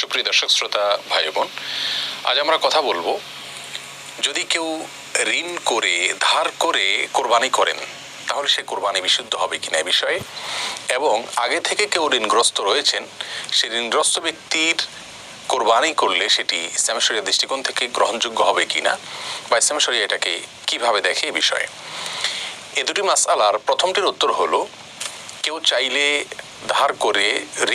সুপ্রিয় দর্শক, শ্রোতা ভাই বোন, আজ আমরা কথা বলব, যদি কেউ ঋণ করে, ধার করে কোরবানি করেন, তাহলে সে কোরবানি বিশুদ্ধ হবে কিনা এ বিষয়ে? এবং আগে থেকে কেউ ঋণগ্রস্ত রয়েছেন সে ঋণগ্রস্ত ব্যক্তির কোরবানি করলে সেটি ইসলামের শরিয়া দৃষ্টিকোণ থেকে গ্রহণযোগ্য হবে কিনা? বা ইসলামের শরিয়া এটাকে কীভাবে দেখে এ বিষয়ে? এ দুটি মাসআলার প্রথমটির উত্তর হলো কেউ চাইলে ধার করে,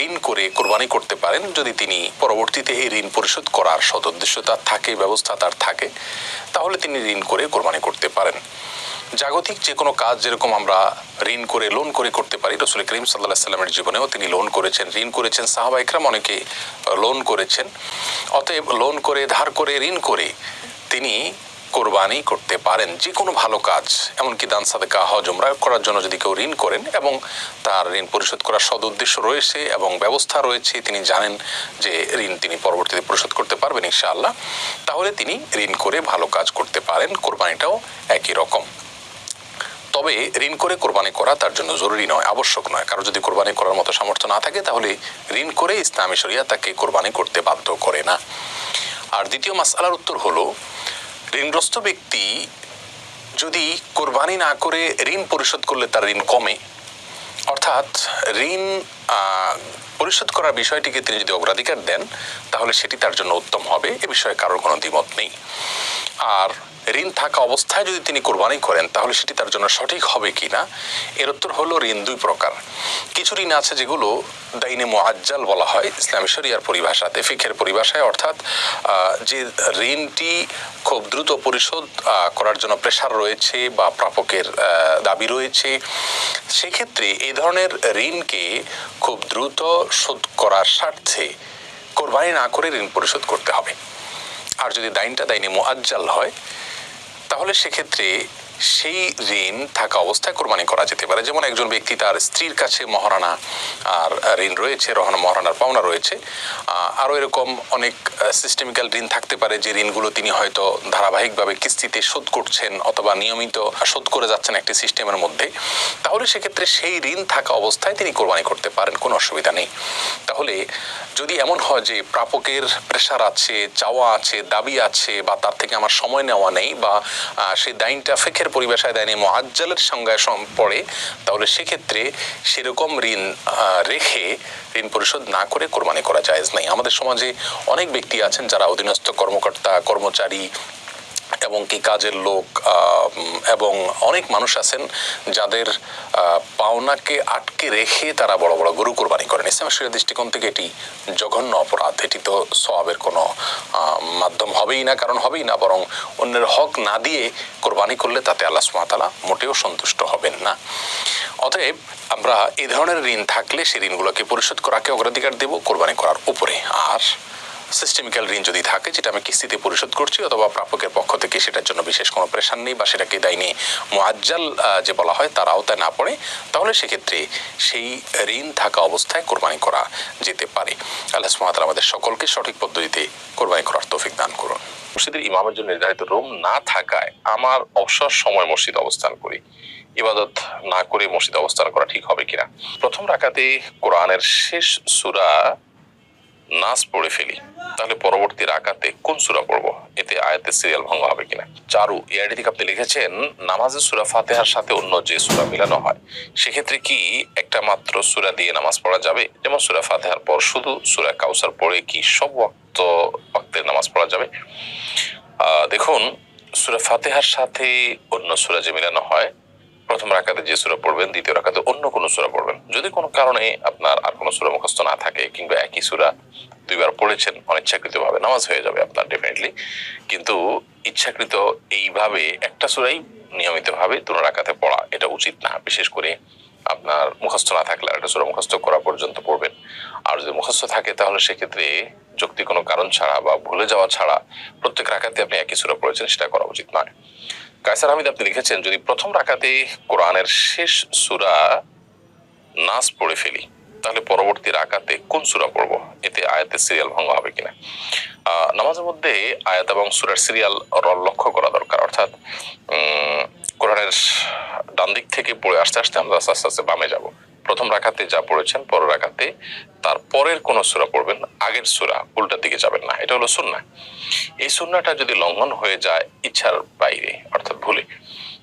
ঋণ করে কোরবানি করতে পারেন যদি তিনি পরবর্তীতে এই ঋণ পরিশোধ করার সদুদ্দেশ্য তার থাকে, ব্যবস্থা তার থাকে, তাহলে তিনি ঋণ করে কোরবানি করতে পারেন। জাগতিক যে কোনো কাজ যেরকম আমরা ঋণ করে লোন করে করতে পারি, রসুল করিম সাল্লাহ সাল্লামের জীবনেও তিনি লোন করেছেন, ঋণ করেছেন, সাহাবা ইকরাম অনেকে লোন করেছেন। অতএব লোন করে, ধার করে, ঋণ করে তিনি কোরবানি করতে পারেন যে কোনো ভালো কাজ। এমনকি দান সাদেকা, হজ, উমরা করার জন্য যদি কেউ ঋণ করেন এবং তার ঋণ পরিশোধ করার সদ উদ্দেশ্য রয়েছে এবং ব্যবস্থা রয়েছে, তিনি জানেন যে ঋণ তিনি পরবর্তীতে পরিশোধ করতে পারবেন ইনশাআল্লাহ, তাহলে তিনি ঋণ করে ভালো কাজ করতে পারেন। কোরবানিটাও একই রকম। তবে ঋণ করে কোরবানি করা তার জন্য জরুরি নয়, আবশ্যক নয়। কারও যদি কোরবানি করার মতো সামর্থ্য না থাকে, তাহলে ঋণ করে ইসলামী শরিয়া তাকে কোরবানি করতে বাধ্য করে না। আর দ্বিতীয় মাসালার উত্তর হলো ঋণগ্রস্ত ব্যক্তি যদি কোরবানি না করে ঋণ পরিশোধ করলে তার ঋণ কমে। অর্থাৎ ঋণ পরিশোধ করার বিষয়টিকে তিনি যদি অগ্রাধিকার দেন, তাহলে সেটি তার জন্য উত্তম হবে। এ বিষয়ে কারোর কোনো দ্বিমত নেই। আর ঋণ থাকা অবস্থায় যদি তিনি কোরবানি করেন, তাহলে সেটি তার জন্য সঠিক হবে কি না এর উত্তর হলো ঋণ দুই প্রকার। কিছু ঋণ আছে যেগুলো দাইনে মোয়াজ্জাল বলা হয়, ইসলামী শরিয়ার পরিভাষাতে, ফিখের পরিভাষায়, অর্থাৎ যে ঋণটি খুব দ্রুত পরিশোধ করার জন্য প্রেশার রয়েছে বা প্রাপকের দাবি রয়েছে, সেক্ষেত্রে এই ধরনের ঋণকে খুব দ্রুত শোধ করার স্বার্থে কোরবানি না করে ঋণ পরিশোধ করতে হবে। আর যদি দাইনটা দাইনি মোয়াজ্জাল হয় তাহলে সেক্ষেত্রে সেই ঋণ থাকা অবস্থায় কোরবানি করা যেতে পারে। যেমন একজন ব্যক্তি তার স্ত্রীর কাছে মহারানা আর ঋণ রয়েছে, রহনা মহারানার পাওনা রয়েছে আরও এরকম অনেক সিস্টেমিক্যাল ঋণ থাকতে পারে যে ঋণগুলো তিনি হয়তো ধারাবাহিকভাবে কিস্তিতে শোধ করছেন অথবা নিয়মিত শোধ করে যাচ্ছেন একটি সিস্টেমের মধ্যে। তাহলে সেক্ষেত্রে সেই ঋণ থাকা অবস্থায় তিনি কোরবানি করতে পারেন, কোনো অসুবিধা নেই। তাহলে যদি এমন হয় যে প্রাপকের প্রেশার আছে, চাওয়া আছে, দাবি আছে বা তার থেকে আমার সময় নেওয়া নেই বা সেই দাইনটা ফেকের পরিবেশায় দেয়নি মোয়াজ্জালের সংজ্ঞায় পড়ে, তাহলে সেক্ষেত্রে সেরকম ঋণ রেখে ঋণ পরিশোধ না করে কোরবানি করা জায়েজ নাই। আমাদের সমাজে অনেক ব্যক্তি আছেন যারা অধীনস্থ কর্মকর্তা, কর্মচারী এবং কি কাজের লোক এবং অনেক মানুষ আছেন যাদের পাওনাকে আটকে রেখে তারা বড় বড় গরু কোরবানি করেন। ইসলামের দৃষ্টিকোণ থেকে এটি জঘন্য অপরাধ। এটি তো সবের কোনো মাধ্যম হবেই না, কারণ হবেই না, বরং অন্যের হক না দিয়ে কোরবানি করলে তাতে আল্লাহ সুমাতালা মোটেও সন্তুষ্ট হবেন না। অতএব আমরা এই ধরনের ঋণ থাকলে সেই ঋণগুলোকে পরিশোধ করাকে অগ্রাধিকার দেব, কোরবানি করার উপরে। আর সিস্টেমিক্যাল ঋণ যদি থাকে, যেটা আমি কিস্তিতে পরিশোধ করছি অথবা প্রাপকের পক্ষ থেকে সেটার জন্য বিশেষ কোনো প্রেশার নেই বা সেটাকে দায়নি মোয়াজ্জাল যে বলা হয় তার আওতায় না পড়ে, তাহলে সেক্ষেত্রে সেই ঋণ থাকা অবস্থায় কোরবানি করা যেতে পারে। আল্লাহ সুমাতাল আমাদের সকলকে সঠিক পদ্ধতিতে কোরবানি করার তৌফিক দান করুন। মসজিদের ইমামের জন্য নির্ধারিত রুম না থাকায় আমার অবসর সময় মসজিদ অবস্থান করি। ইবাদত না করে মসজিদ অবস্থান করা ঠিক হবে কিনা? প্রথম রাকাতে কোরআনের শেষ সুরা নাস পড়ে ফেলি। তাহলে পরবর্তী রাকাতে কোন সূরা পড়ব? এতে আয়াতের সিরিয়াল ভঙ্গ হবে কিনা? চারু এআইডি থেকে আপনি লিখেছেন, নামাজের সুরা ফাতেহার সাথে অন্য যে সুরা মিলানো হয়, সেক্ষেত্রে কি একটা মাত্র সুরা দিয়ে নামাজ পড়া যাবে? যেমন সুরা ফাতেহার পর শুধু সুরা কাউসার পড়ে কি সব ওয়াক্ত, ওয়াক্তের নামাজ পড়া যাবে? দেখুন, সুরা ফাতেহার সাথে অন্য সুরা যে মিলানো হয় প্রথম রাকাতে যে সূরা পড়বেন, দ্বিতীয় রাকাতে অন্য কোনো সূরা পড়বেন। যদি কোনো কারণে আপনার আর কোনো সূরা মুখস্থ না থাকে কিংবা একই সূরা দুইবার পড়েছেন অনিচ্ছাকৃতভাবে, নামাজ হয়ে যাবে আপনার ডেফিনেটলি কিন্তু ইচ্ছাকৃত এইভাবে একটা সূরাই নিয়মিতভাবে দুটো রাকাতে পড়া, এটা উচিত না। বিশেষ করে আপনার মুখস্থ না থাকলে একটা সূরা মুখস্থ করা পর্যন্ত পড়বেন। আর যদি মুখস্থ থাকে, তাহলে সেক্ষেত্রে যুক্তি কোনো কারণ ছাড়া বা ভুলে যাওয়া ছাড়া প্রত্যেক রাকাতে আপনি একই সূরা পড়েছেন, সেটা করা উচিত নয়। কায়সার হামিদ, আপনি লিখেছেন যদি প্রথম রাকাতে কোরআনের শেষ সুরা নাস পড়ে ফেলি, তাহলে পরবর্তী রাকাতে কোন সুরা পড়ব? এতে আয়াতের সিরিয়াল ভঙ্গ হবে কিনা? নামাজের মধ্যে আয়াত এবং সুরার সিরিয়াল লক্ষ্য করা দরকার। অর্থাৎ কোরআনের ডান দিক থেকে পড়ে আস্তে আস্তে আমরা আস্তে আস্তে বামে যাব। প্রথম রাখাতে যা পড়েছেন, পরের রাখাতে তার পরের কোন সূরা পড়বেন আগের সূরা উল্টার দিকে যাবেন না, এটা হলো সুন্না। এই সুন্নাটা যদি লঙ্ঘন হয়ে যায় ইচ্ছার বাইরে, অর্থাৎ ভুলে,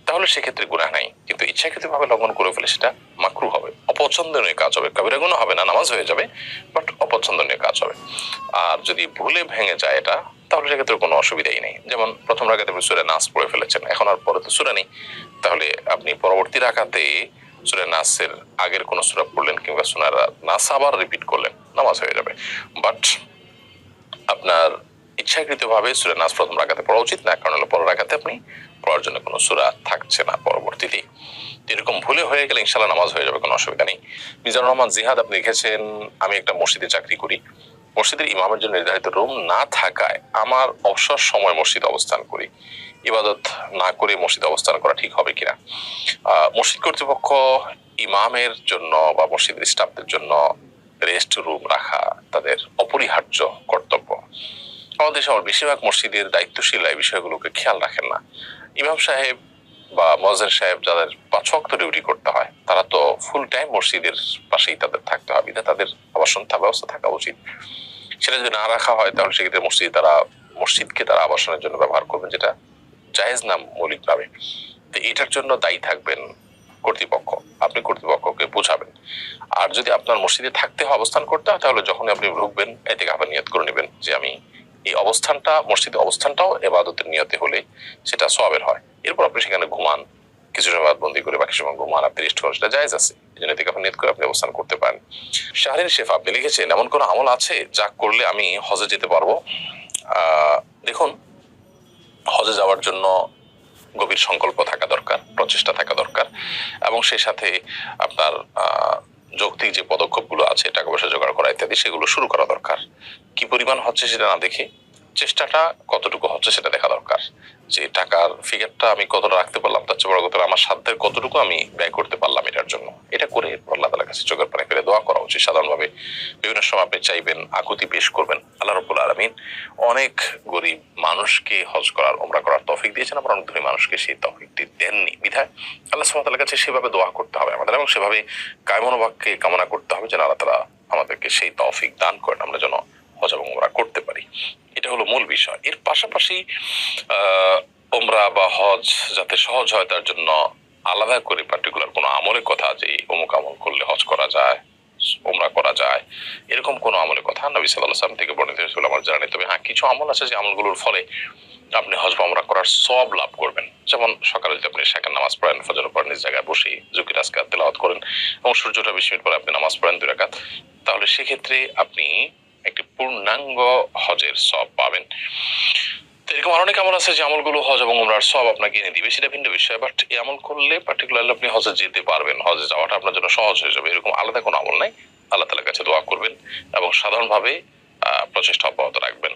তাহলে সেক্ষেত্রে গুনাহ নাই। কিন্তু ইচ্ছাকৃত ভাবে লঙ্ঘন করে ফেলে সেটা মাকরু হবে। অপছন্দনীয় কাজ হবে। কবিরা গুণ হবে না, নামাজ হয়ে যাবে বাট অপছন্দনীয় কাজ হবে। আর যদি ভুলে ভেঙে যায় এটা, তাহলে সেক্ষেত্রে কোনো অসুবিধাই নেই। যেমন প্রথম রাখাতে সুরে নাচ পড়ে ফেলেছেন, এখন আর পরে তো সুরা নেই। তাহলে আপনি পরবর্তী রাখাতে সুরে নাসের আগের কোনো সুরা পড়লেন কিংবা সুনার নাস আবার রিপিট করলেন, নামাজ হয়ে যাবে। বাট আপনার ইচ্ছাকৃতভাবে সুরে নাস প্রথম রাখাতে পড়া উচিত না, কারণ হলো পরের রাখাতে আপনি পড়ার জন্য কোনো সুরা থাকছে না পরবর্তীতে। এরকম ভুলে হয়ে গেলে ইনশাল্লাহ নামাজ হয়ে যাবে, কোনো অসুবিধা নেই। মিজানুর রহমান জিহাদ আপনি লিখেছেন, আমি একটা মসজিদে চাকরি করি। মসজিদের ইমামের জন্য নির্ধারিত রুম না থাকায় আমার অবসর সময় মসজিদে অবস্থান করি। ইবাদত না করে মসজিদে অবস্থান করা ঠিক হবে কিনা? মসজিদ কর্তৃপক্ষ ইমামের জন্য বা মসজিদের স্টাফদের জন্য রেস্ট রুম রাখা তাদের অপরিহার্য কর্তব্য। আমাদের আমার বেশিরভাগ মসজিদের দায়িত্বশীল এই বিষয়গুলোকে খেয়াল রাখেন না। ইমাম সাহেব বা মজার সাহেব যাদের পাঁচ ওয়াক্ত ডিউটি করতে হয়, তারা তো ফুল টাইম মসজিদের পাশেই তাদের থাকতে হবে। তাদের আবাসন ব্যবস্থা থাকা উচিত। সেটা যদি না রাখা হয়, তাহলে সেক্ষেত্রে মসজিদ তারা, মসজিদকে তারা আবাসনের জন্য ব্যবহার করবেন, যেটা জায়েজ না মৌলিকভাবে তো এটার জন্য দায়ী থাকবেন কর্তৃপক্ষ। আপনি কর্তৃপক্ষকে বোঝাবেন। আর যদি আপনার মসজিদে থাকতে হয়, অবস্থান করতে হয়, তাহলে যখন আপনি ঢুকবেন এতে আবার নিয়ত করে নেবেন যে আমি এই অবস্থানটা মসজিদে অবস্থানটাও এবাদতের নিয়তে হলে সেটা সবের হয়। এরপর আপনি সেখানে ঘুমান। কিছু সময় বন্দি করে বাকি সময় ঘুমান আপনি রেস্ট করেন, সেটা জায়েজ আছে। এই জন্য এতে নিয়ত করে আপনি অবস্থান করতে পারেন। শাহরিন শেফ, আপনি লিখেছেন, এমন কোনো আমল আছে যা করলে আমি হজে যেতে পারব? দেখুন, হজে যাওয়ার জন্য গভীর সংকল্প থাকা দরকার, প্রচেষ্টা থাকা দরকার, এবং সেই সাথে আপনার যৌক্তিক যে পদক্ষেপগুলো আছে, টাকা পয়সা জোগাড় করা ইত্যাদি, সেগুলো শুরু করা দরকার। কি পরিমাণ হচ্ছে সেটা না দেখে চেষ্টাটা কতটুকু হচ্ছে সেটা দেখা দরকার। যে টাকার ফিগারটা আমি কতটা রাখতে পারলাম, তার চেয়ে বড় কথা আমার সাধ্যের কতটুকু আমি ব্যয় করতে পারলাম এটার জন্য। এটা করে আল্লাহ তালার কাছে চোখের পানি ফেলে দোয়া করা উচিত। সাধারণভাবে বিভিন্ন সময় আপনি চাইবেন, আকুতি পেশ করবেন। আল্লাহ রব্বুল আলমিন অনেক গরিব মানুষকে হজ করার ওমরা করার তফিক দিয়েছেন। আবার অনেক ধনী মানুষকে সেই তৌফিকটি দেননি। বিধায় আল্লাহ সুবহানাহু কাছে সেভাবে দোয়া করতে হবে আমাদের এবং সেভাবে কায়মনোবাক্যে কামনা করতে হবে যেন আল্লাহ তালা আমাদেরকে সেই তফিক দান করেন। আমরা যেন হজ এবং এটা হলো মূল বিষয়। এর পাশাপাশি ওমরা বা হজ যাতে সহজ হয় তার জন্য আলাদা করে পার্টিকুলার কোনো আমলের কথা যে অমুক আমল করলে হজ করা যায় ওমরা করা যায়, এরকম কোনো আমলের কথা নবী সাল্লাহ সাল্লাম থেকে বর্ণিত হয়েছিল আমার জানা তবে হ্যাঁ কিছু আমল আছে যে আমলগুলোর ফলে আপনি হজ বা ওমরা করার সব লাভ করবেন। যেমন সকালে যদি আপনি শাকের নামাজ পড়েন, ফজর পর নিজ জায়গায় বসে জুকির আজকার তেলাওয়াত করেন এবং সূর্যটা বিশ মিনিট পরে আপনি নামাজ পড়েন দুই রাকাত, তাহলে সেক্ষেত্রে আপনি একটি পূর্ণাঙ্গ হজের সব পাবেন। এরকম অনেক আমল আছে যে আমলগুলো হজ এবং উমরার সব আপনাকে এনে দিবে। সেটা ভিন্ন বিষয় বাট এই আমল করলে পার্টিকুলারলি আপনি হজে যেতে পারবেন। হজে যাওয়াটা আপনার জন্য সহজ হয়ে যাবে। এরকম আলাদা কোনো আমল নাই। আল্লাহ তালার কাছে দোয়া করবেন এবং সাধারণভাবে প্রচেষ্টা অব্যাহত রাখবেন।